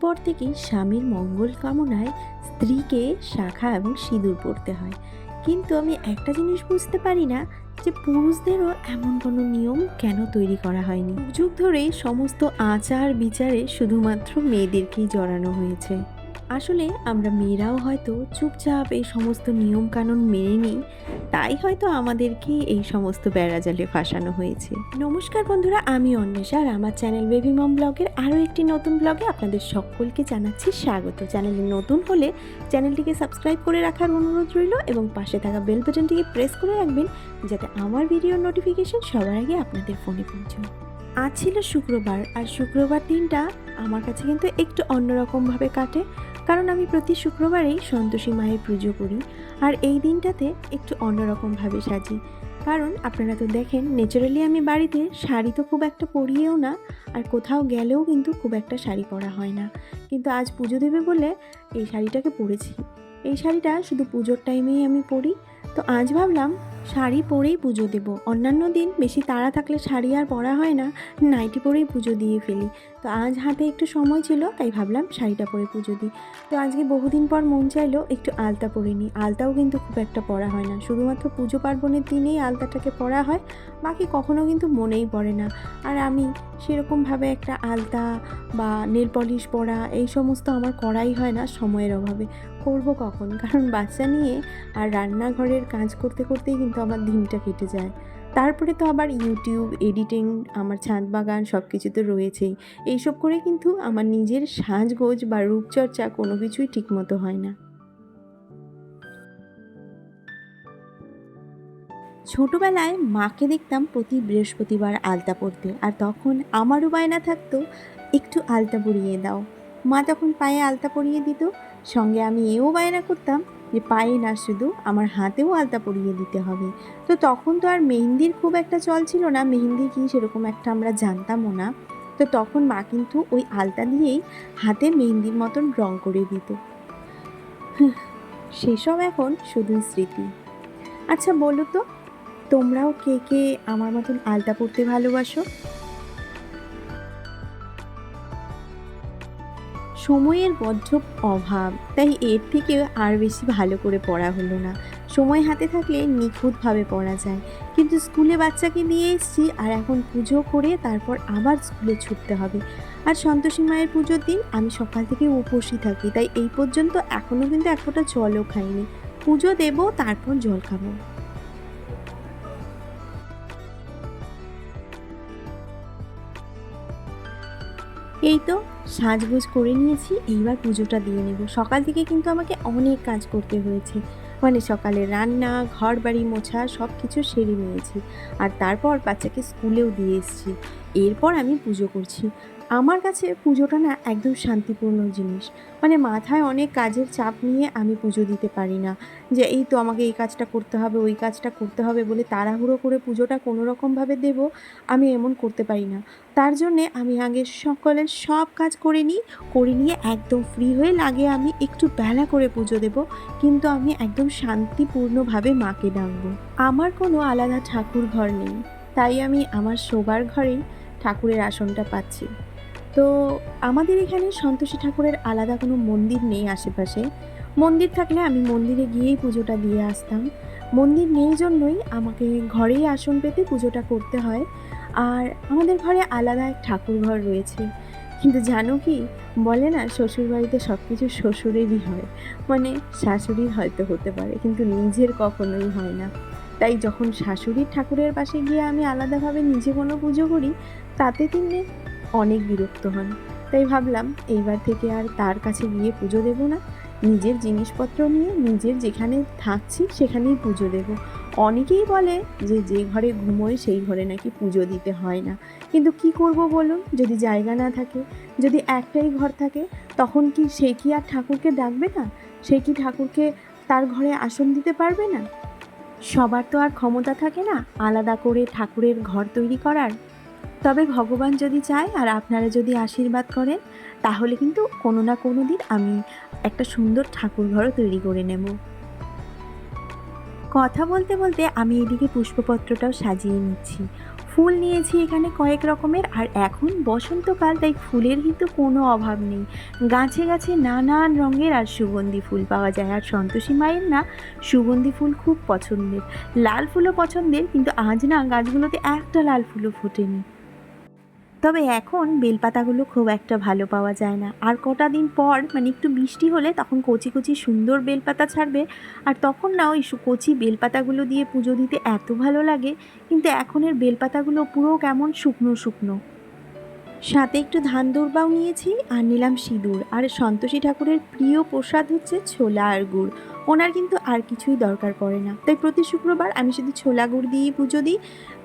পর থেকেই স্বামীর মঙ্গল কামনায় স্ত্রীকে শাখা এবং সিঁদুর পরতে হয়। কিন্তু আমি একটা জিনিস বুঝতে পারি না যে পুরুষদেরও এমন কোনো নিয়ম কেন তৈরি করা হয়নি। যুগ ধরেই সমস্ত আচার বিচারে শুধুমাত্র মেয়েদেরকেই জড়ানো হয়েছে। আসলে আমরা মেয়েরাও হয়তো চুপচাপ এই সমস্ত নিয়মকানুন মেনে নিই, তাই হয়তো আমাদেরকে এই সমস্ত বেড়াজালে ফাঁসানো হয়েছে। নমস্কার বন্ধুরা, আমি অন্বেষা আর আমার চ্যানেল বেবি মম ব্লগের আরও একটি নতুন ব্লগে আপনাদের সকলকে জানাচ্ছি স্বাগত। চ্যানেলে নতুন হলে চ্যানেলটিকে সাবস্ক্রাইব করে রাখার অনুরোধ রইল এবং পাশে থাকা বেল বাটনটিকে প্রেস করে রাখবেন যাতে আমার ভিডিওর নোটিফিকেশন সবার আগে আপনাদের ফোনে পৌঁছয়। আজ ছিল শুক্রবার, আর শুক্রবার দিনটা আমার কাছে কিন্তু একটু অন্যরকমভাবে কাটে। কারণ আমি প্রতি শুক্রবারেই সন্তোষী মায়ের পুজো করি আর এই দিনটাতে একটু অন্যরকমভাবে সাজি। কারণ আপনারা তো দেখেন, ন্যাচারালি আমি বাড়িতে শাড়ি তো খুব একটা পরিয়েও না আর কোথাও গেলেও কিন্তু খুব একটা শাড়ি পরা হয় না। কিন্তু আজ পুজো দেবে বলে এই শাড়িটাকে পরেছি। এই শাড়িটা শুধু পুজোর টাইমেই আমি পরি তো আজ ভাবলাম শাড়ি পরেই পুজো দেব। অন্যান্য দিন বেশি তাড়া থাকলে শাড়ি আর পরা হয় না, নাইটি পরেই পুজো দিয়ে ফেলি। তো আজ হাতে একটু সময় ছিল, তাই ভাবলাম শাড়িটা পরে পুজো দিই। তো আজকে বহুদিন পর মন চাইলো একটু আলতা পরে নিই। আলতাও কিন্তু খুব একটা পরা হয় না। শুধুমাত্র পুজো পার্বণের দিনেই আলতাটাকে পরা হয়, বাকি কখনো কিন্তু মনেই পড়ে না। আর আমি সেরকমভাবে একটা আলতা বা নেল পলিশ পরা, এই সমস্ত আমার করাই হয় না সময়ের অভাবে। করব কখন? কারণ বাচ্চা নিয়ে আর রান্নাঘরের কাজ করতে করতেই কিন্তু আমার দিনটা কেটে যায়। তারপরে তো আবার ইউটিউব এডিটিং আমার ছাদ বাগান সব কিছু তো রয়েছেই। এইসব করে কিন্তু আমার নিজের সাজগোজ বা রূপচর্চা কোনো কিছুই ঠিকমতো হয় না। ছোটবেলায় মাকে দেখতাম প্রতি বৃহস্পতিবার আলতা পরতে আর তখন আমারও বায়না থাকতো, একটু আলতা পরিয়ে দাও। মা তখন পায়ে আলতা পরিয়ে দিত সঙ্গে আমি এও বায়না করতাম যে পায়ে না শুধু আমার হাতেও আলতা পরিয়ে দিতে হবে। তো তখন তো আর মেহেন্দির খুব একটা চল ছিল না, মেহেন্দি কি সেরকম একটা আমরা জানতামও না। তো তখন মা কিন্তু ওই আলতা দিয়েই হাতে মেহেন্দির মতন রং করে দিত। সেসব এখন শুধুই স্মৃতি। আচ্ছা বলো তো, তোমরাও কে কে আমার মতন আলতা পরতে ভালোবাসো? সময়ের বদ্ধ অভাব। তাই এর থেকে আর বেশি ভালো করে পড়া হলো না। সময় হাতে থাকলে নিখুঁতভাবে পড়া যায়। কিন্তু স্কুলে বাচ্চাকে নিয়ে এসেছি আর এখন পুজো করে তারপর আবার স্কুলে ছুটতে হবে। আর সন্তোষী মায়ের পুজোর দিন আমি সকাল থেকে উপসী থাকি। তাই এই পর্যন্ত এখনও কিন্তু এক জলও খাইনি। পুজো দেবো, তারপর জল খাব। এই তো সাজগোজ করে নিয়েছি, এইবার পুজোটা দিয়ে নেব। সকাল থেকে কিন্তু আমাকে অনেক কাজ করতে হয়েছে। মানে সকালে রান্না ঘর বাড়ি মোছা সব কিছু সেরে নিয়েছি। আর তারপর বাচ্চাকে স্কুলেও দিয়ে এসেছি। এরপর আমি পুজো করছি। আমার কাছে পুজোটা না একদম শান্তিপূর্ণ জিনিস। মানে মাথায় অনেক কাজের চাপ নিয়ে আমি পুজো দিতে পারি না। যে এই তো আমাকে এই কাজটা করতে হবে, ওই কাজটা করতে হবে বলে তাড়াহুড়ো করে পুজোটা কোনো রকমভাবে দেব, আমি এমন করতে পারি না। তার জন্যে আমি আগে সকলের সব কাজ করে নিই, করে নিয়ে একদম ফ্রি হয়ে লাগে আমি একটু বেলা করে পুজো দেব, কিন্তু আমি একদম শান্তিপূর্ণভাবে মাকে ডাকবো। আমার কোনো আলাদা ঠাকুর ঘর নেই। তাই আমি আমার শোবার ঘরেই ঠাকুরের আসনটা পাচ্ছি। তো আমাদের এখানে সন্তোষী ঠাকুরের আলাদা কোনো মন্দির নেই আশেপাশে। মন্দির থাকলে আমি মন্দিরে গিয়েই পুজোটা দিয়ে আসতাম। মন্দির নেই জন্যই আমাকে ঘরেই আসন পেতে পুজোটা করতে হয়। আর আমাদের ঘরে আলাদা এক ঠাকুর ঘর রয়েছে। কিন্তু জানো কি? বলে না শ্বশুর বাড়িতে সব কিছু শ্বশুরেরই হয়। মানে শাশুড়ির হয়তো হতে পারে, কিন্তু নিজের কখনোই হয় না। তাই যখন শাশুড়ির ঠাকুরের পাশে গিয়ে আমি আলাদাভাবে নিজে কোনো পুজো করি তাতে তিনি অনেক বিরক্ত হন। তাই ভাবলাম এইবার থেকে আর তার কাছে গিয়ে পুজো দেব না। নিজের জিনিসপত্র নিয়ে নিজের যেখানে থাকছি সেখানেই পুজো দেব। অনেকেই বলে যে যে ঘরে ঘুমোয় সেই ঘরে নাকি পুজো দিতে হয় না। কিন্তু কি করব বলুন? যদি জায়গা না থাকে, যদি একটাই ঘর থাকে, তখন কি সে কি আর ঠাকুরকে ডাকবে না? সে কি ঠাকুরকে তার ঘরে আসন দিতে পারবে না? সবার তো আর ক্ষমতা থাকে না আলাদা করে ঠাকুরের ঘর তৈরি করার। তবে ভগবান যদি চায় আর আপনারা যদি আশীর্বাদ করেন, তাহলে কিন্তু কোনো না কোনো দিন আমি একটা সুন্দর ঠাকুর ঘরও তৈরি করে নেব। কথা বলতে বলতে আমি এদিকে পুষ্পপত্রটাও সাজিয়ে নিচ্ছি। ফুল নিয়েছি এখানে কয়েক রকমের আর এখন বসন্তকাল, তাই ফুলের কিন্তু কোনো অভাব নেই। গাছে গাছে নানান রঙের আর সুগন্ধি ফুল পাওয়া যায়। আর সন্তোষী মায়ের না, সুগন্ধি ফুল খুব পছন্দের। লাল ফুলও পছন্দের, কিন্তু আজ না গাছগুলোতে একটা লাল ফুলও ফোটেনি। তবে এখন বেলপাতাগুলো খুব একটা ভালো পাওয়া যায় না। আর কটা দিন পর মানে একটু বৃষ্টি হলে তখন কচি কচি সুন্দর বেলপাতা ছাড়বে। আর তখন না ওই কচি বেলপাতাগুলো দিয়ে পুজো দিতে এত ভালো লাগে, কিন্তু এখনের বেলপাতাগুলো পুরো কেমন শুকনো শুকনো। সাথে একটু ধান দুর্বাও নিয়েছি আর নিলাম সিঁদুর। আর সন্তোষী ঠাকুরের প্রিয় প্রসাদ হচ্ছে ছোলা আর গুড়। ওনার কিন্তু আর কিছুই দরকার পড়ে না। তাই প্রতি শুক্রবার আমি শুধু ছোলা গুড় দিয়েই পুজো দিই।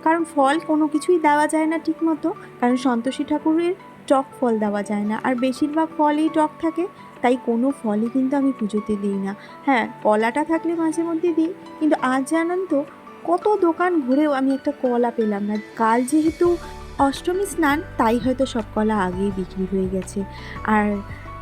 কারণ ফল কোনো কিছুই দেওয়া যায় না ঠিক মতো কারণ সন্তোষী ঠাকুরের টক ফল দেওয়া যায় না। আর বেশিরভাগ ফলই টক থাকে। তাই কোনো ফলই কিন্তু আমি পুজোতে দিই না। হ্যাঁ কলাটা থাকলে মাঝে মধ্যে দিই। কিন্তু আজ জানান তো, কত দোকান ঘুরেও আমি একটা কলা পেলাম না। কাল যেহেতু অষ্টমী স্নান, তাই হয়তো সব কলা আগেই বিক্রি হয়ে গেছে। আর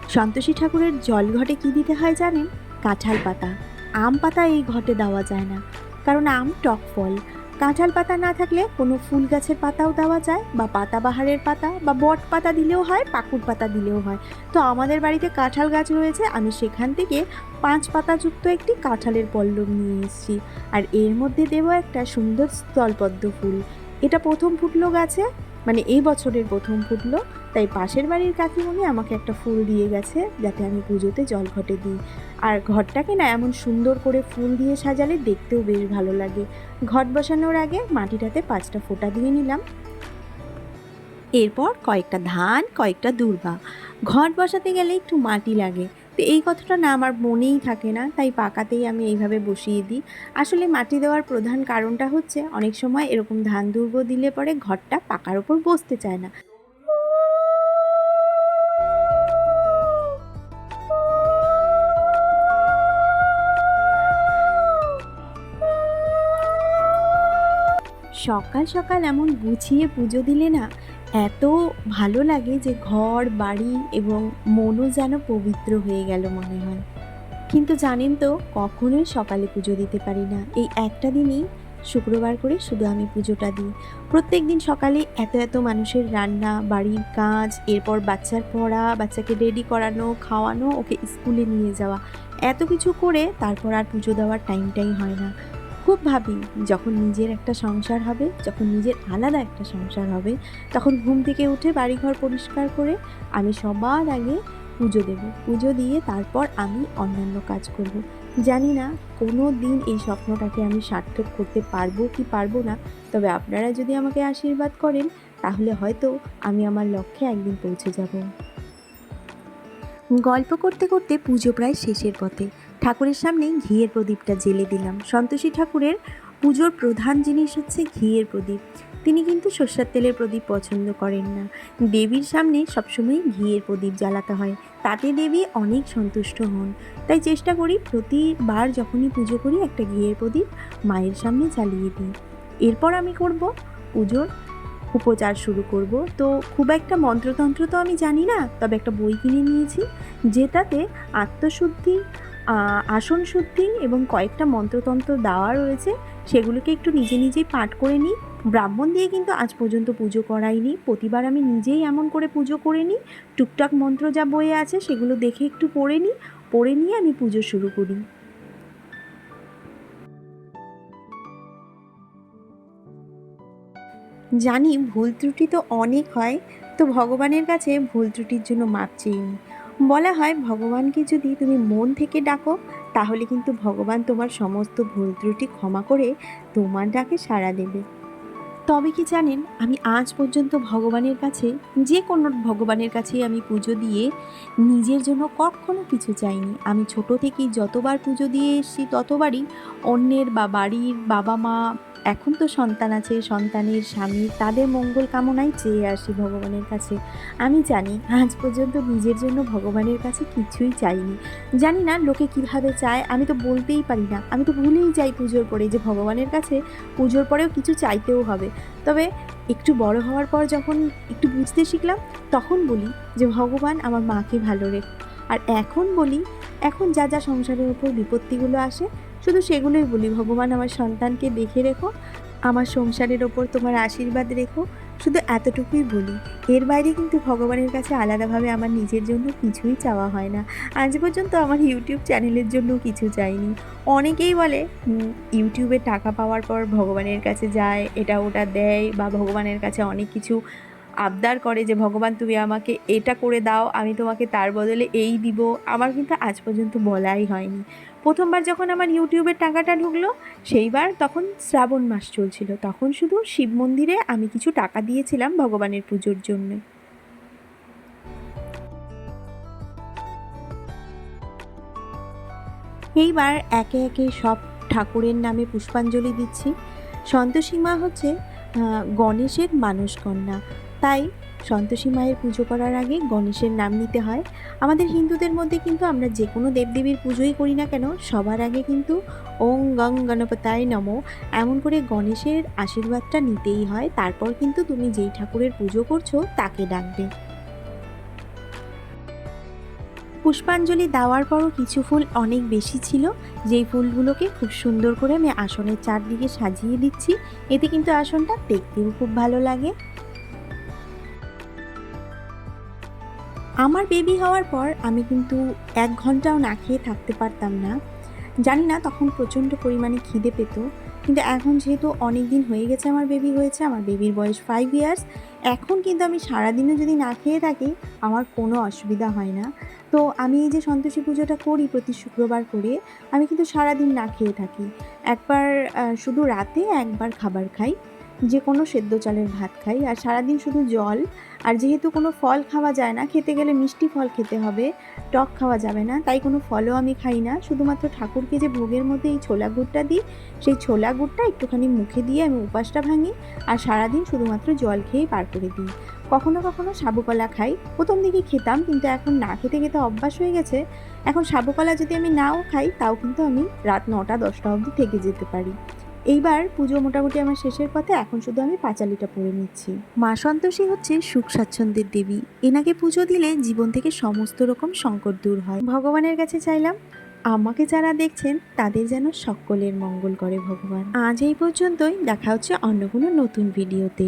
সন্তোষী ঠাকুরের জল ঘটে কী দিতে হয় জানেন? কাঁঠাল পাতা। আম পাতা এই ঘটে দেওয়া যায় না। কারণ আম টক ফল। কাঁঠাল পাতা না থাকলে কোনো ফুল গাছের পাতাও দেওয়া যায় বা পাতাবাহারের পাতা বা বট পাতা দিলেও হয় পাকুর পাতা দিলেও হয়। তো আমাদের বাড়িতে কাঁঠাল গাছ রয়েছে, আমি সেখান থেকে পাঁচ পাতাযুক্ত একটি কাঁঠালের পল্লব নিয়ে এসেছি। আর এর মধ্যে দেবো একটা সুন্দর স্থলপদ্ম ফুল। এটা প্রথম ফুটলো গাছে মানে এই বছরের প্রথম ফুটলো, তাই পাশের বাড়ির কাকিমণি আমাকে একটা ফুল দিয়ে গেছে যাতে আমি পুজোতে জল ঘটে দিই। আর ঘরটাকে না এমন সুন্দর করে ফুল দিয়ে সাজালে দেখতেও বেশ ভালো লাগে। ঘট বসানোর আগে মাটিটাতে পাঁচটা ফোঁটা দিয়ে নিলাম। এরপর কয়েকটা ধান, কয়েকটা দূর্বা। ঘট বসাতে গেলে একটু মাটি লাগে। তো এই কথাটা না আমার মনেই থাকে না, তাই পাকাতেই আমি এইভাবে বসিয়ে দিই। আসলে মাটি দেওয়ার প্রধান কারণটা হচ্ছে, অনেক সময় এরকম ধান দুর্ব দিলে পরে ঘরটা পাকার ওপর বসতে চায় না। সকাল সকাল এমন গুছিয়ে পুজো দিলে না এত ভালো লাগে যে ঘর, বাড়ি এবং মনও যেন পবিত্র হয়ে গেল মনে হয়। কিন্তু জানেন তো, কখনোই সকালে পুজো দিতে পারি না। এই একটা দিনই শুক্রবার করে শুধু আমি পুজোটা দিই। প্রত্যেক দিন সকালে এত এত মানুষের রান্না, বাড়ির কাজ, এরপর বাচ্চার পড়া, বাচ্চাকে রেডি করানো, খাওয়ানো, ওকে স্কুলে নিয়ে যাওয়া, এত কিছু করে তারপর আর পুজো দেওয়ার টাইমটাই হয় না। খুব ভাবি, যখন নিজের একটা সংসার হবে, যখন নিজের আলাদা একটা সংসার হবে, তখন ঘুম থেকে উঠে বাড়িঘর পরিষ্কার করে আমি সবার আগে পুজো দেব। পুজো দিয়ে তারপর আমি অন্যান্য কাজ করব। জানি না কোনো দিন এই স্বপ্নটাকে আমি সার্থক করতে পারব কি পারব না, তবে আপনারা যদি আমাকে আশীর্বাদ করেন, তাহলে হয়তো আমি আমার লক্ষ্যে একদিন পৌঁছে যাব। গল্প করতে করতে পুজো প্রায় শেষের পথে। ঠাকুরের সামনে ঘিয়ের প্রদীপটা জেলে দিলাম। সন্তোষী ঠাকুরের পুজোর প্রধান জিনিস হচ্ছে ঘিয়ের প্রদীপ। তিনি কিন্তু সর্ষের তেলের প্রদীপ পছন্দ করেন না। দেবীর সামনে সবসময় ঘিয়ের প্রদীপ জ্বালাতে হয়। তাতে দেবী অনেক সন্তুষ্ট হন। তাই চেষ্টা করি প্রতিবার যখনই পুজো করি একটা ঘিয়ের প্রদীপ মায়ের সামনে জ্বালিয়ে দিই। এরপর আমি করব পুজোর উপচার শুরু করব। তো খুব একটা মন্ত্রতন্ত্র তো আমি জানি না, তবে একটা বই কিনে নিয়েছি, যেটাতে আত্মশুদ্ধি আসন শুদ্ধি এবং কয়েকটা মন্ত্রতন্ত্র দেওয়া রয়েছে, সেগুলোকে একটু নিজে নিজেই পাঠ করে নিই। ব্রাহ্মণ দিয়ে কিন্তু আজ পর্যন্ত পুজো করাইনি, প্রতিবার আমি নিজেই এমন করে পুজো করে নিই। টুকটাক মন্ত্র যা বইয়ে আছে সেগুলো দেখে একটু পড়ে নিই, পড়ে নিয়ে আমি পুজো শুরু করি। জানি ভুল ত্রুটি তো অনেক হয়, তো ভগবানের কাছে ভুল ত্রুটির জন্য মাপ চেয়ে বলা হয়, ভগবানকে যদি তুমি মন থেকে ডাকো, তাহলে কিন্তু ভগবান তোমার সমস্ত ভুল ত্রুটি ক্ষমা করে তোমার ডাকে সাড়া দেবে। তবে কি জানেন, আমি আজ পর্যন্ত ভগবানের কাছে, যে কোনো ভগবানের কাছেই আমি পুজো দিয়ে নিজের জন্য কখনো কিছু চাইনি। আমি ছোট থেকেই যতবার পুজো দিয়ে এসেছি, ততবারই অন্যের বা বাড়ির বাবা মা এখন তো সন্তান আছে, সন্তানের স্বামী, তাদের মঙ্গল কামনাই চেয়ে আসি ভগবানের কাছে। আমি জানি, আজ পর্যন্ত নিজের জন্য ভগবানের কাছে কিছুই চাইনি। জানি না লোকে কীভাবে চায়, আমি তো বলতেই পারি না। আমি তো ভুলেই যাই পুজোর পরে যে ভগবানের কাছে পুজোর পরেও কিছু চাইতেও হবে। তবে একটু বড় হওয়ার পর যখন একটু বুঝতে শিখলাম, তখন বলি যে ভগবান আমার মাকে ভালো রেখ, আর এখন বলি, এখন যা যা সংসারের উপর বিপত্তিগুলো আসে শুধু সেগুলোই বলি, ভগবান আমার সন্তানকে দেখে রেখো, আমার সংসারের ওপর তোমার আশীর্বাদ রেখো, শুধু এতটুকুই বলি, এর বাইরে কিন্তু ভগবানের কাছে আলাদাভাবে আমার নিজের জন্য কিছুই চাওয়া হয় না। আজ পর্যন্ত আমার ইউটিউব চ্যানেলের জন্য কিছু চাইনি অনেকেই বলে ইউটিউবে টাকা পাওয়ার পর ভগবানের কাছে যায়, এটা ওটা দেয় বা ভগবানের কাছে অনেক কিছু আবদার করে যে, ভগবান, তুমি আমাকে এটা করে দাও, আমি তোমাকে তার বদলে এই দিব। আমার কিন্তু আজ পর্যন্ত বলাই হয়নি। প্রথমবার যখন আমার ইউটিউবের টাকাটা ঢুকলো, সেইবার তখন শ্রাবণ মাস চলছিল। তখন শুধু শিব মন্দিরে আমি কিছু টাকা দিয়েছিলাম ভগবানের পুজোর জন্য। এইবার একে একে সব ঠাকুরের নামে পুষ্পাঞ্জলি দিচ্ছি। সন্তোষী মা হচ্ছে গণেশের মানস কন্যা। তাই সন্তোষী মায়ের পুজো করার আগে গণেশের নাম নিতে হয়। আমাদের হিন্দুদের মধ্যে কিন্তু আমরা যে কোনো দেবদেবীর পুজোই করি না কেন, সবার আগে কিন্তু ওং গং গণপতায় নম। এমন করে গণেশের আশীর্বাদটা নিতেই হয়, তারপর কিন্তু তুমি যেই ঠাকুরের পুজো করছ তাকে ডাকবে। পুষ্পাঞ্জলি দেওয়ার পরও কিছু ফুল অনেক বেশি ছিল, যেই ফুলগুলোকে খুব সুন্দর করে আমি আসনের চারদিকে সাজিয়ে দিচ্ছি। এতে কিন্তু আসনটা দেখতেও খুব ভালো লাগে। আমার বেবি হওয়ার পর আমি কিন্তু এক ঘন্টাও না খেয়ে থাকতে পারতাম না। জানি না তখন প্রচণ্ড পরিমাণে খিদে পেত, কিন্তু এখন যেহেতু অনেক দিন হয়ে গেছে আমার বেবি হয়েছে, আমার বেবির বয়স ফাইভ ইয়ার্স এখন কিন্তু আমি সারাদিনও যদি না খেয়ে থাকি, আমার কোনো অসুবিধা হয় না। তো আমি এই যে সন্তোষী পুজোটা করি প্রতি শুক্রবার করে, আমি কিন্তু সারাদিন না খেয়ে থাকি। একবার শুধু রাতে একবার খাবার খাই। যে কোনো সেদ্ধ চালের ভাত খাই। আর সারাদিন শুধু জল। আর যেহেতু কোনো ফল খাওয়া যায় না, খেতে গেলে মিষ্টি ফল খেতে হবে, টক খাওয়া যাবে না, তাই কোনো ফলও আমি খাই না। শুধুমাত্র ঠাকুরকে যে ভোগের মধ্যে এই ছোলা গুড়টা দিই, সেই ছোলা গুড়টা একটুখানি মুখে দিয়ে আমি উপাসটা ভাঙি আর সারাদিন শুধুমাত্র জল খেয়েই পার করে দিই। কখনো কখনো সাবুকলা খাই। প্রথম দিকে খেতাম, কিন্তু এখন না খেতে খেতে অভ্যাস হয়ে গেছে। এখন সাবুকলা যদি আমি নাও খাই, তাও কিন্তু আমি রাত নটা, দশটা অবধি থেকে যেতে পারি। এইবার পুজো মোটামুটি আমার শেষের পথে, এখন শুধু আমি পাঁচালিটা পরে নিচ্ছি। মা সন্তোষী হচ্ছে সুখ স্বাচ্ছন্দ্যের দেবী। এনাকে পুজো দিলে জীবন থেকে সমস্ত রকম সংকট দূর হয়। ভগবানের কাছে চাইলাম, আমাকে যারা দেখছেন, তাদের যেন সকলের মঙ্গল করে ভগবান। আজ এই পর্যন্তই, দেখা হচ্ছে অন্য কোনো নতুন ভিডিওতে।